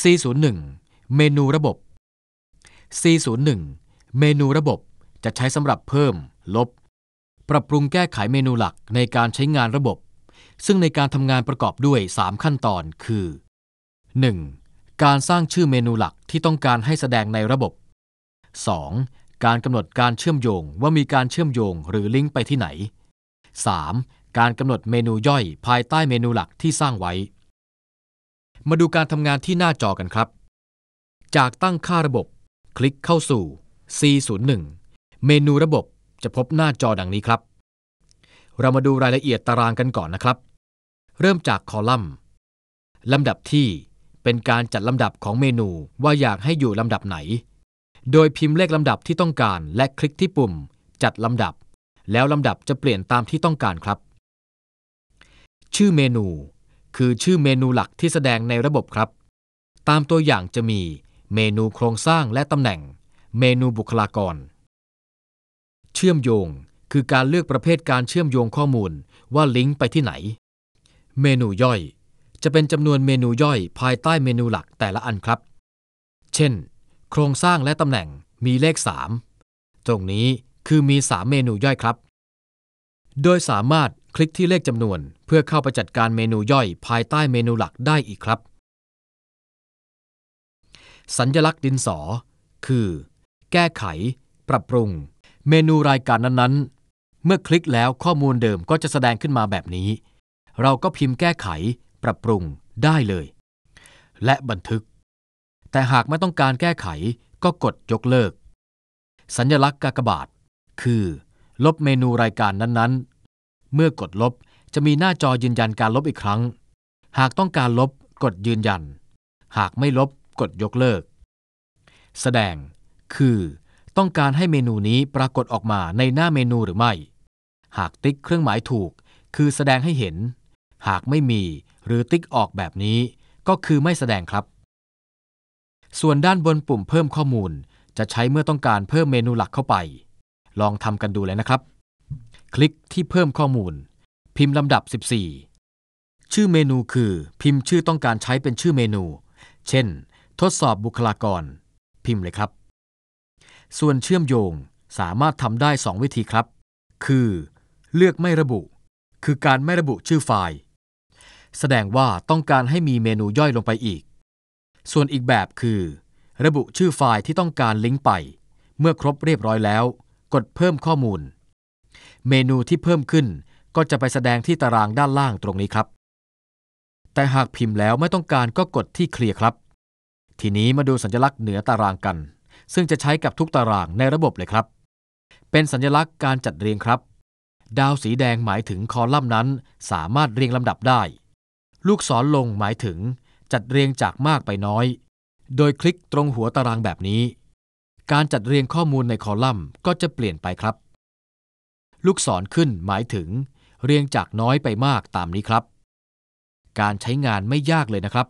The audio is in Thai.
C01 เมนูระบบ C01 เมนูระบบจะใช้สำหรับเพิ่ม ลบ ปรับปรุงแก้ไขเมนูหลักในการใช้งานระบบ ซึ่งในการทำงานประกอบด้วย 3 ขั้นตอนคือ 1. การสร้างชื่อเมนูหลักที่ต้องการให้แสดงในระบบ 2. การกำหนดการเชื่อมโยงว่ามีการเชื่อมโยงหรือลิงก์ไปที่ไหน 3. การกำหนดเมนูย่อยภายใต้เมนูหลักที่สร้างไว้ มาดูการทำงานที่หน้าจอกันครับ จากตั้งค่าระบบ คลิกเข้าสู่ C01 เมนูระบบจะพบหน้าจอดังนี้ครับ เรามาดูรายละเอียดตารางกันก่อนนะครับ เริ่มจากคอลัมน์ลำดับที่เป็นการจัดลำดับของเมนูว่าอยากให้อยู่ลำดับไหน โดยพิมพ์เลขลำดับที่ต้องการและคลิกที่ปุ่ม จัดลำดับ แล้วลำดับจะเปลี่ยนตามที่ต้องการครับ ชื่อเมนู คือชื่อเมนูหลักที่แสดงในระบบครับ ตามตัวอย่างจะมีเมนูโครงสร้างและตำแหน่ง เมนูบุคลากร เชื่อมโยงคือการเลือกประเภทการเชื่อมโยงข้อมูลว่าลิงก์ไปที่ไหน เมนูย่อย จะเป็นจำนวนเมนูย่อยภายใต้เมนูหลักแต่ละอันครับ เช่น โครงสร้างและตำแหน่งมีเลข 3 ตรงนี้คือมี 3 เมนูย่อยครับ โดยสามารถ คลิกที่เลขจำนวน เพื่อเข้าไปจัดการเมนูย่อยภายใต้เมนูหลักได้อีกครับ สัญลักษณ์ดินสอ คือ แก้ไข ปรับปรุง เมนูรายการนั้นๆ เมื่อคลิกแล้วข้อมูลเดิมก็จะแสดงขึ้นมาแบบนี้ เราก็พิมพ์แก้ไข ปรับปรุงได้เลย และบันทึก แต่หากไม่ต้องการแก้ไขก็กดยกเลิก สัญลักษณ์กากบาท คือ ลบเมนูรายการนั้นๆ เมื่อกดลบจะมีหน้าจอยืนยันการลบอีกครั้ง หากต้องการลบกดยืนยัน หากไม่ลบกดยกเลิก แสดง คือ ต้องการให้เมนูนี้ปรากฏออกมาในหน้าเมนูหรือไม่ หากติ๊กเครื่องหมายถูก คือแสดงให้เห็น หากไม่มีหรือติ๊กออกแบบนี้ ก็คือไม่แสดงครับ ส่วนด้านบนปุ่มเพิ่มข้อมูล จะใช้เมื่อต้องการเพิ่มเมนูหลักเข้าไป ลองทำกันดูเลยนะครับ คลิกที่เพิ่มข้อมูล พิมพ์ลำดับ 14 ชื่อเมนูคือพิมพ์ชื่อต้องการใช้เป็นชื่อเมนู เช่น ทดสอบบุคลากร พิมพ์เลยครับ ส่วนเชื่อมโยงสามารถทำได้ 2 วิธีครับ คือ เลือกไม่ระบุ คือการไม่ระบุชื่อไฟล์ แสดงว่าต้องการให้มีเมนูย่อยลงไปอีก ส่วนอีกแบบคือ ระบุชื่อไฟล์ที่ต้องการลิงก์ไป เมื่อครบเรียบร้อยแล้ว กดเพิ่มข้อมูล เมนูที่เพิ่มขึ้นก็จะไปแสดงที่ตารางด้านล่างตรงนี้ครับ แต่หากพิมพ์แล้วไม่ต้องการก็กดที่เคลียร์ครับ ทีนี้มาดูสัญลักษณ์เหนือตารางกัน ซึ่งจะใช้กับทุกตารางในระบบเลยครับ เป็นสัญลักษณ์การจัดเรียงครับ ดาวสีแดงหมายถึงคอลัมน์นั้น สามารถเรียงลำดับได้ ลูกศรลงหมายถึงจัดเรียงจากมากไปน้อย โดยคลิกตรงหัวตารางแบบนี้ การจัดเรียงข้อมูลในคอลัมน์ก็จะเปลี่ยนไปครับ ลูกศรขึ้นหมายถึง เรียงจากน้อยไปมากตามนี้ครับ การใช้งานไม่ยากเลยนะครับ